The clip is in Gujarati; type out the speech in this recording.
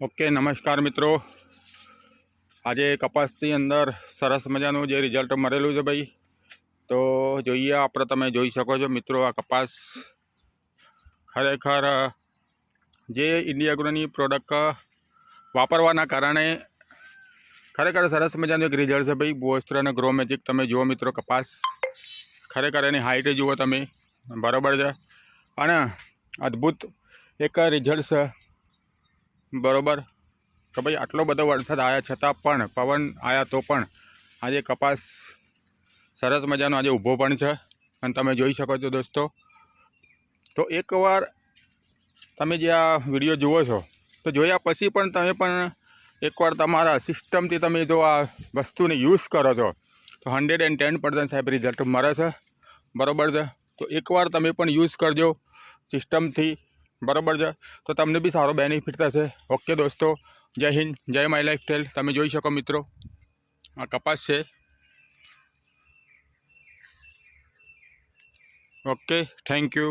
ઓકે, નમસ્કાર મિત્રો. આજે કપાસની અંદર સરસ મજાનું જે રિઝલ્ટ મળેલું છે ભાઈ, તો જોઈએ આપણે તમે જોઈ શકો છો મિત્રો આ કપાસ. ખરેખર, જે ઇન્ડિયા ગ્રોની પ્રોડક્ટ વાપરવાના કારણે ખરેખર સરસ મજાનું એક રિઝલ્ટ છે ભાઈ. બોસ્ત્ર અને ગ્રો મેજિક તમે જુઓ મિત્રો કપાસ. ખરેખર એની હાઇટ જુઓ તમે. બરાબર છે. અને અદ્ભુત એક રિઝલ્ટ છે. બરોબર. કે ભાઈ આટલો બધો વરસાદ આવ્યા છતાં પણ, પવન આવ્યા તો પણ આજે કપાસ સરસ મજાનો આજે ઊભો પણ છે. અને તમે જોઈ શકો છો દોસ્તો. તો એકવાર તમે જે આ વીડિયો જુઓ છો, તો જોયા પછી પણ તમે પણ એકવાર તમારા સિસ્ટમથી તમે જો આ વસ્તુને યુઝ કરો છો, તો હંડ્રેડ એન્ડ ટેન પર્સન્ટ સાહેબ રિઝલ્ટ મળે છે. બરોબર છે? તો એકવાર તમે પણ યુઝ કરજો સિસ્ટમથી. બરોબર છે? તો તમને બી સારો બેનિફિટ થશે. ઓકે દોસ્તો. જય હિન્દ, જય માય લાઈફ ટેલ તમે જોઈ શકો મિત્રો. આ કપાસ છે. Okay thank you